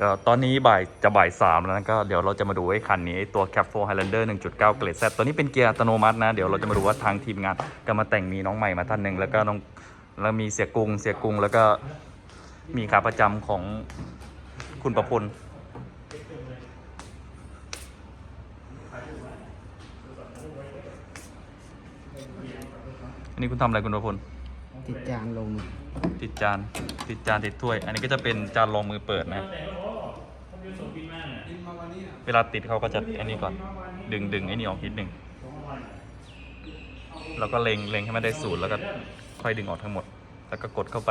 ก็ตอนนี้บ่ายจะบ่ายสามแล้วนะก็เดี๋ยวเราจะมาดูไอ้คันนี้ไอ้ตัว Cap 4 Highlander 1.9 เกรด Z ตัวนี้เป็นเกียร์อัตโนมัตินะ เดี๋ยวเราจะมาดูว่าทางทีมงานก็มาแต่งมีน้องใหม่มาท่านหนึ่งแล้วก็น้องแล้วมีเสียกรุงเสียกรุงแล้วก็มีขาประจำของคุณประพลอันนี้คุณทำอะไรคุณประพลติดจานลง ติดจานติดจานติดถ้วย อันนี้ก็จะเป็นจานรองมือเปิดนะ เวลาติดเขาก็จะอันนี้ก่อน ดึงดึงไอ้นี่ออกนิดหนึ่งแล้วก็เล็งเล็งให้มันได้สูตรแล้วก็ค่อยดึงออกทั้งหมด แล้วก็กดเข้าไป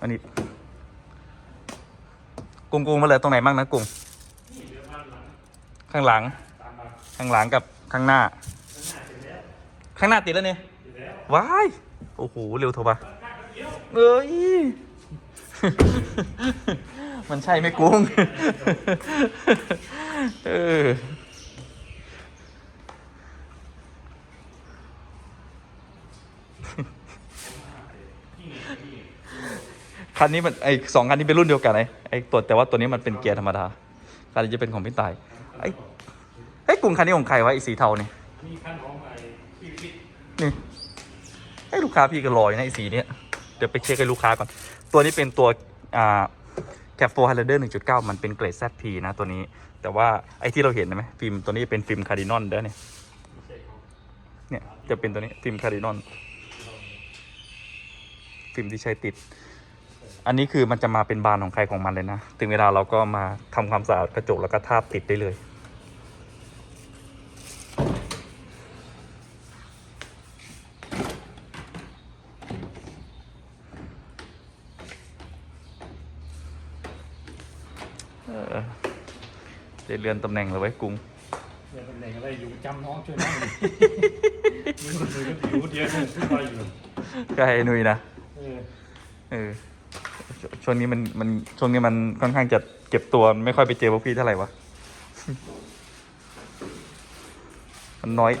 อันนี้กุ้งกุ้งมาเลยตรงไหนบ้างนะกุ้งข้างหลัง ข้างหลังกับข้างหน้า ข้างหน้าติดแล้วเนี่ยว้ายโอ้โหเร็วโทรปะเอ้ยมันใช่ไหมกุ้งเออคันนี้มันไอสองคันนี้เป็นรุ่นเดียวกันไอไอตัวแต่ว่าตัวนี้มันเป็นเกียร์ธรรมดาคันนี้จะเป็นของพี่ตายไอไอกลุ่มคันนี้ของใครวะไอสีเทานี่มีขั้นของไอ้พี่วิทย์ นี่ลูกค้าพี่ก็รออยู่นะไอ้สีเนี้ยเดี๋ยวไปเช็คให้ลูกค้าก่อน ตัวนี้เป็นตัวอ่าแคปโฟร์ไฮเดอร์หนึ่งจุดเก้ามันเป็นเกรด ZP นะตัวนี้ แต่ว่าไอ้ที่เราเห็นไหมฟิล์มตัวนี้เป็นฟิล์มคาร์ดินอนเด้อเนี่ยเนี่ยจะเป็นตัวนี้ฟิล์มคาร์ดินอนฟิล์มที่ใช้ติด อันนี้คือมันจะมาเป็นบานของใครของมันเลยนะ ถึงเวลาเราก็มาทำความสะอาดกระจกแล้วก็ทาบติดได้เลย เออได้ เลื่อนตำแหน่งเลยไว้ยกรุงเรียนตำแหน่งอะไรอยู่จำน้องช่วยน้องหน่อยมีคนอื่นก็อยู่เดียวเนี่ยขึ้นไปอยู่ก็ให้หนุยนะ เออเออชช่วงนี้มันมันช่วงนี้มันค่อนข้างจะเก็บตัวไม่ค่อยไปเจอพวกพี่เท่าไหร่วะ มันน้อย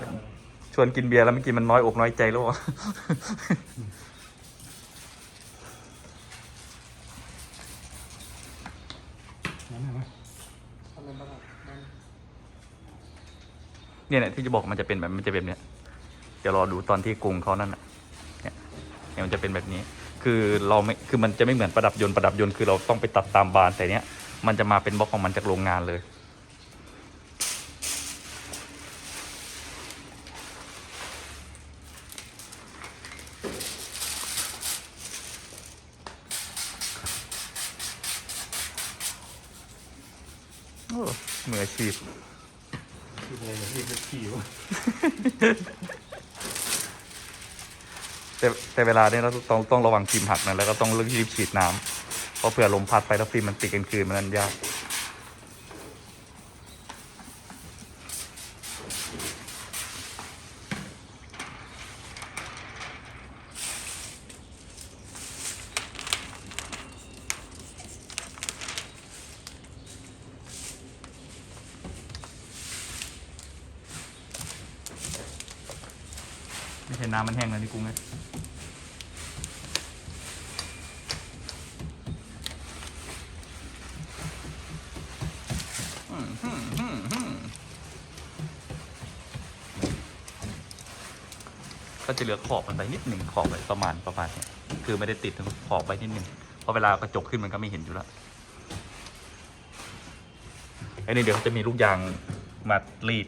ชวนกินเบียร์แล้วเมื่อกี้มันน้อยอกน้อยใจแล้ววะ เนี่ยเนี่ยที่จะบอกมันจะเป็นแบบมันจะเป็นแบบเนี้ยเดี๋ยวรอดูตอนที่กรุงเขานั่นน่ะเนี่ยเนี่ยมันจะเป็นแบบนี้ คือเราไม่คือมันจะไม่เหมือนประดับยนต์ประดับยนต์คือเราต้องไปตัดตามบานแต่เนี้ยมันจะมาเป็นบล็อกของมันจากโรงงานเลยโอ้มืออาชีพ คืออะไรเนี่ยพี่เป็นขี่วะแต่แต่เวลาเนี่ยเราต้องต้องระวังฟิล์มหักนะแล้วก็ต้องรีบฉีดน้ำเพราะเผื่อลมพัดไปแล้วฟิล์มมันติดกันคืนมันนั้นยาก น้ำมันแห้งแล้วนี่กุ้งไงก็จะเหลือขอบมันไปนิดหนึ่งขอบไปประมาณประมาณเนี้ยคือไม่ได้ติดขอบไปนิดหนึ่งเพราะเวลากระจกขึ้นมันก็ไม่เห็นอยู่แล้วไอ้นี่เดี๋ยวจะมีลูกยางมารีด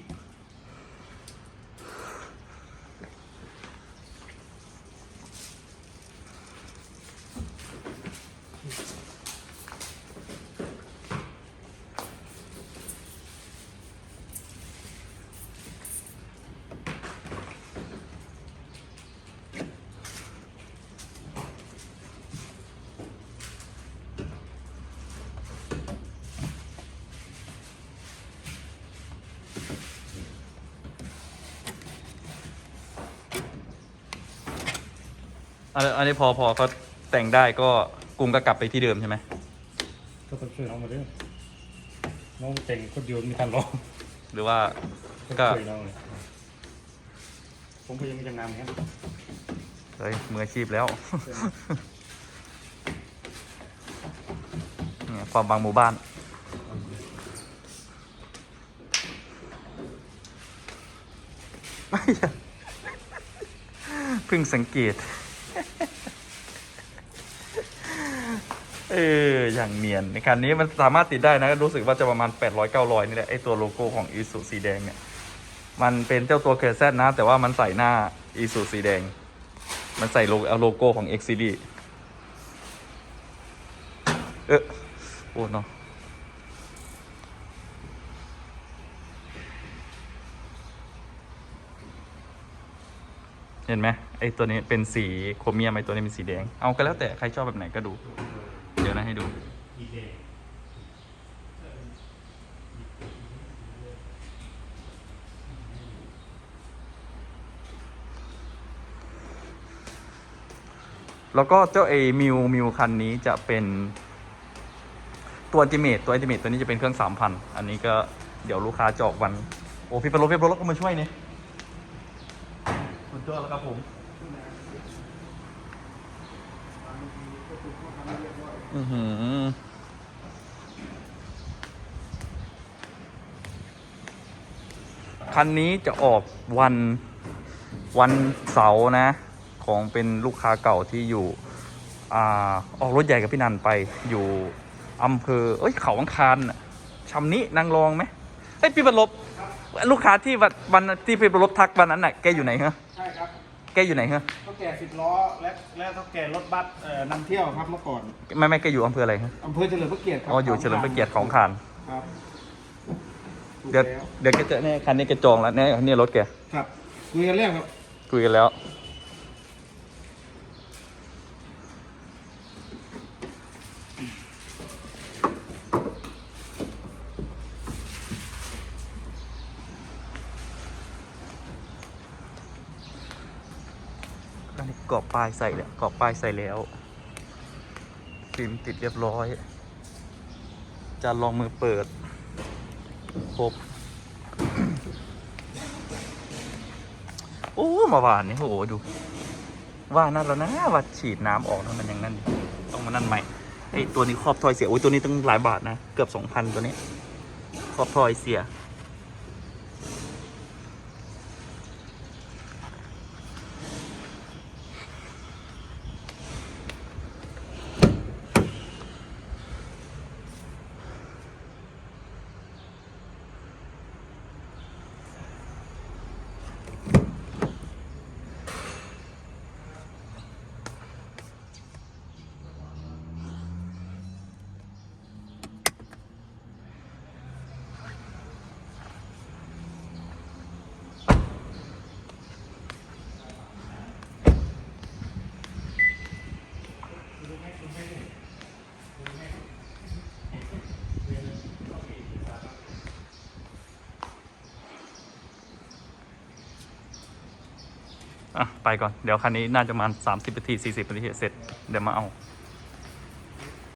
อันอันนี้พอพอเขาแต่งได้ก็กรุงก็กลับไปที่เดิมใช่ไหมก็ต้องช่วยน้องมาด้วยน้องแต่งคนเดียวมีการร้องหรือว่าต้องก็ ช่วยน้องเลยผมก็ยังไม่จำนำครับ เฮ้ยมืออาชีพแล้ว เนี่ยความบางหมู่บ้านเพิ่งสังเกต เออ อย่างเนียนในคันนี้มันสามารถติดได้นะ รู้สึกว่าจะประมาณ 800 900 นี่แหละ ไอตัวโลโก้ของอีสุสีแดงเนี่ย มันเป็นเจ้าตัวเคแซนะ แต่ว่ามันใส่หน้าอีสุสีแดง มันใส่โลเอาโลโก้ของ XCD เออโอ้เนาะเห็นไหมไอตัวนี้เป็นสีโครเมียมไอตัวนี้เป็นสีแดง เอาก็แล้วแต่ใครชอบแบบไหนก็ดู ให้ดู แล้วก็เจ้าไอมิวมิวคันนี้จะเป็นตัวอันติเมตตัวอันติเมตตัวนี้จะเป็นเครื่องสามพันอันนี้ก็เดี๋ยวลูกค้าจอกวัน โอ้พี่ปรลบพี่ปรลบก็มาช่วยนี่สุดยอดแล้วครับผม อือหือคันนี้จะออกวันวันเสาร์นะ ของเป็นลูกค้าเก่าที่อยู่อ่าออกรถใหญ่กับพี่นันไปอยู่อำเภอ เอ้ยเขาอังคารน่ะชำนินางรองไหมเอ้ยพี่บรรลบ ลูกค้าที่วันวันที่พี่บรรลบทักวันนั้นน่ะแกอยู่ไหนฮะใช่ครับ แกอยู่ไหนฮะเท่าแก่สิบล้อและและเท่าแก่รถบัสเอ่อนำเที่ยวครับเมื่อก่อนไม่ไม่แกอยู่อำเภออะไรฮะอำเภอเฉลิมพระเกียรติครัอ๋ออยู่เฉลิมพระเกียรติของขานครับถูกเดี๋ยวแล้วเดี๋ยวแกจะเนี่ยคันนี้แกจองแล้วเนี่ยเนี่ยรถแกครับคุยกันเรื่องครับคุยกันแล้ว นนี้กรอบปลายใส่แล้วกรอบปลายใส่แล้วฟิล์มติดเรียบร้อยจานรองมือเปิดครบโอ้มาหวานนี่โหดู ว่านั่นแล้วนะว่าฉีดน้ำออกแล้วมันย่างนั้นต้องมานั่นใหม่ไอตัวนี้ครอบทอยเสียโอ้ยตัวนี้ต้องหลายบาทนะ เกือบสองพันตัวนี้ ครอบทอยเสีย อะไปก่อน เดี๋ยวคันนี้น่าจะประมาณ30นาที40นาทีเสร็จ เดี๋ยวมาเอา